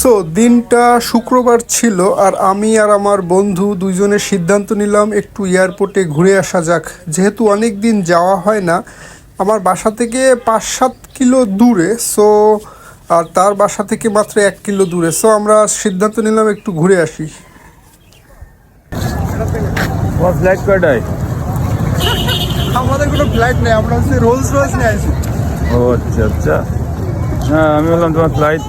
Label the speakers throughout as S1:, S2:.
S1: So দিনটা শুক্রবার ছিল আর আমি আর আমার বন্ধু দুইজনে সিদ্ধান্ত নিলাম একটু এয়ারপোর্টে ঘুরে আসা যাক। যেহেতু অনেক দিন যাওয়া হয় না আমার বাসা থেকে পাঁচ সাত কিলো দূরে সো আর তার বাসা থেকে মাত্র এক কিলো দূরে। সো আমরা সিদ্ধান্ত নিলাম একটু ঘুরে আসি।
S2: তোমার ফ্লাইট কয়টায়?
S1: আমাদের কোনো ফ্লাইট নেই আমরা হচ্ছে রোলস রোলস নিয়ে আসি।
S2: ও আচ্ছা আচ্ছা। হ্যাঁ আমি বললাম তোমার ফ্লাইট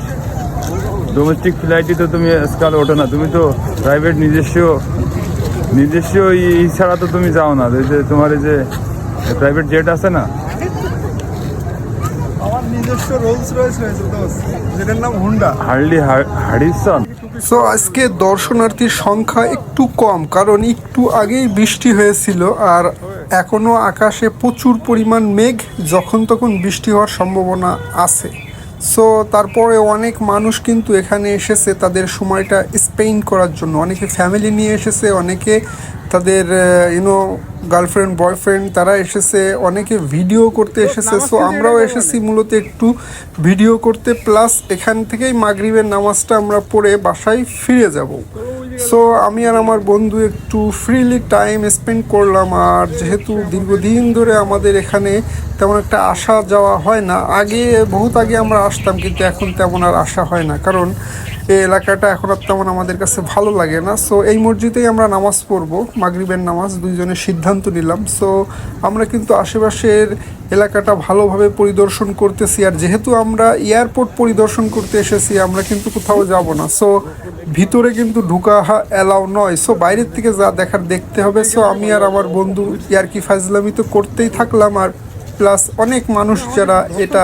S2: ডোমেস্টিক ফ্লাইটই তো তুমি আজকাল ওঠো না তুমি তো প্রাইভেট নিজস্ব নিজস্ব ই ছাড়া তো তুমি যাও না। এই যে তোমার এই যে প্রাইভেট জেট আছে না?
S1: আমার নিজস্ব রোলস রয়েস রয়েছে যেটার নাম হুন্ডা
S2: হার্লি হারিসন
S1: সো আজকে দর্শনার্থীর সংখ্যা একটু কম কারণ একটু আগেই বৃষ্টি হয়েছিল আর এখনও আকাশে প্রচুর পরিমাণ মেঘ যখন তখন বৃষ্টি হওয়ার সম্ভাবনা আছে। সো তারপরে অনেক মানুষ কিন্তু এখানে এসেছে তাদের সময়টা স্পেন্ড করার জন্য। অনেকে ফ্যামিলি নিয়ে এসেছে অনেকে তাদের ইউনো গার্লফ্রেন্ড বয়ফ্রেন্ড তারা এসেছে অনেকে ভিডিও করতে এসেছে। সো আমরাও এসেছি মূলত একটু ভিডিও করতে প্লাস এখান থেকেই মাগরিবের নামাজটা আমরা পড়ে বাসায় ফিরে যাব। সো আমি আর আমার বন্ধু একটু ফ্রিলি টাইম স্পেন্ড করলাম আর যেহেতু দীর্ঘদিন ধরে আমাদের এখানে তেমন একটা আসা যাওয়া হয় না, আগে, বহুত আগে আমরা আসতাম কিন্তু এখন তেমন আর আসা হয় না। কারণ এই এলাকাটা এখন আর তেমন আমাদের কাছে ভালো লাগে না। সো এই মসজিদেই আমরা নামাজ পড়ব, মাগরিবের নামাজ, দুইজনে সিদ্ধান্ত নিলাম। সো আমরা কিন্তু আশেপাশের এলাকাটা ভালোভাবে পরিদর্শন করতেছি। আর যেহেতু আমরা এয়ারপোর্ট পরিদর্শন করতে এসেছি, আমরা কিন্তু কোথাও যাব না। সো ভিতরে কিন্তু ঢুকা অ্যালাউ নয়। সো বাইরের থেকে যা দেখার দেখতে হবে। সো আমি আর আমার বন্ধু ইয়ারকি ফাজলামি তো করতেই থাকলাম। আর প্লাস অনেক মানুষ যারা এটা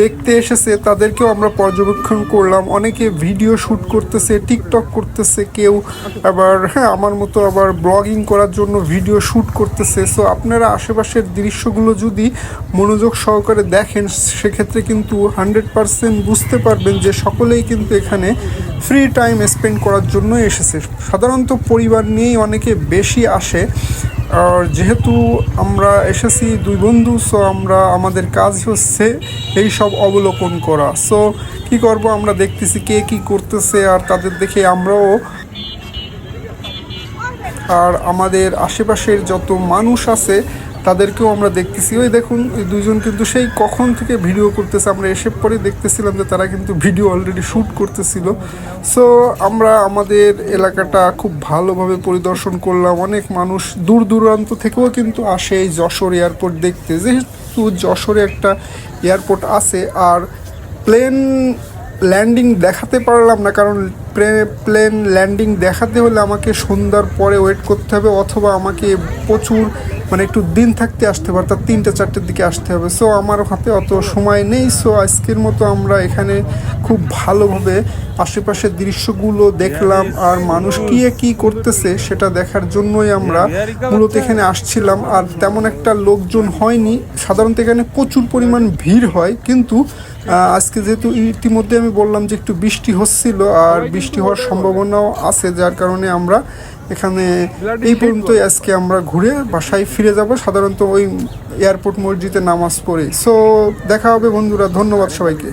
S1: দেখতে এসেছে, তাদেরকেও আমরা পর্যবেক্ষণ করলাম। অনেকে ভিডিও শ্যুট করতেছে, টিকটক করতেছে, কেউ আবার হ্যাঁ আমার মতো আবার ব্লগিং করার জন্য ভিডিও শ্যুট করতেছে। সো আপনারা আশেপাশের দৃশ্যগুলো যদি মনোযোগ সহকারে দেখেন, সেক্ষেত্রে কিন্তু হান্ড্রেড পারসেন্ট বুঝতে পারবেন যে সকলেই কিন্তু এখানে ফ্রি টাইম স্পেন্ড করার জন্য এসেছে। সাধারণত পরিবার নিয়েই অনেকে বেশি আসে। আর যেহেতু আমরা এসেছি দুই বন্ধু সো আমরা, আমাদের কাজ হচ্ছে এই সব অবলোকন করা। সো কি করব আমরা দেখতেছি কে কি করতেছে আর তাদের দেখে আমরাও। আর আমাদের আশেপাশের যত মানুষ আছে তাদেরকেও আমরা দেখতেছি। ওই দেখুন এই দুজন কিন্তু সেই কখন থেকে ভিডিও করতেছে। আমরা এসে পরে দেখতেছিলাম যে তারা কিন্তু ভিডিও অলরেডি শ্যুট করতেছিল। সো আমরা আমাদের এলাকাটা খুব ভালোভাবে পরিদর্শন করলাম। অনেক মানুষ দূর দূরান্ত থেকেও কিন্তু আসে এই যশোর এয়ারপোর্ট দেখতে। যেহেতু যশোরে একটা এয়ারপোর্ট আছে, আর প্লেন ল্যান্ডিং দেখাতে পারলাম না, কারণ প্লেন ল্যান্ডিং দেখাতে হলে আমাকে সন্ধ্যার পরে ওয়েট করতে হবে, অথবা আমাকে প্রচুর মানে একটু দিন থাকতে আসতে হবে অর্থাৎ তিনটে চারটের দিকে আসতে হবে। সো আমার হাতে অত সময় নেই। সো আজকের মতো আমরা এখানে খুব ভালোভাবে আশেপাশের দৃশ্যগুলো দেখলাম আর মানুষ কি কি করতেছে সেটা দেখার জন্যই আমরা মূলত এখানে আসছিলাম। আর তেমন একটা লোকজন হয়নি। সাধারণত এখানে প্রচুর পরিমাণ ভিড় হয়। কিন্তু আজকে যেহেতু ইতিমধ্যে আমি বললাম যে একটু বৃষ্টি হচ্ছিল আর বৃষ্টি হওয়ার সম্ভাবনাও আছে, যার কারণে আমরা এখানে এই পর্যন্তই আজকে আমরা ঘুরে বাসায় ফিরে যাব। সাধারণত ওই এয়ারপোর্ট মসজিদে নামাজ পড়ে। সো দেখা হবে বন্ধুরা, ধন্যবাদ সবাইকে।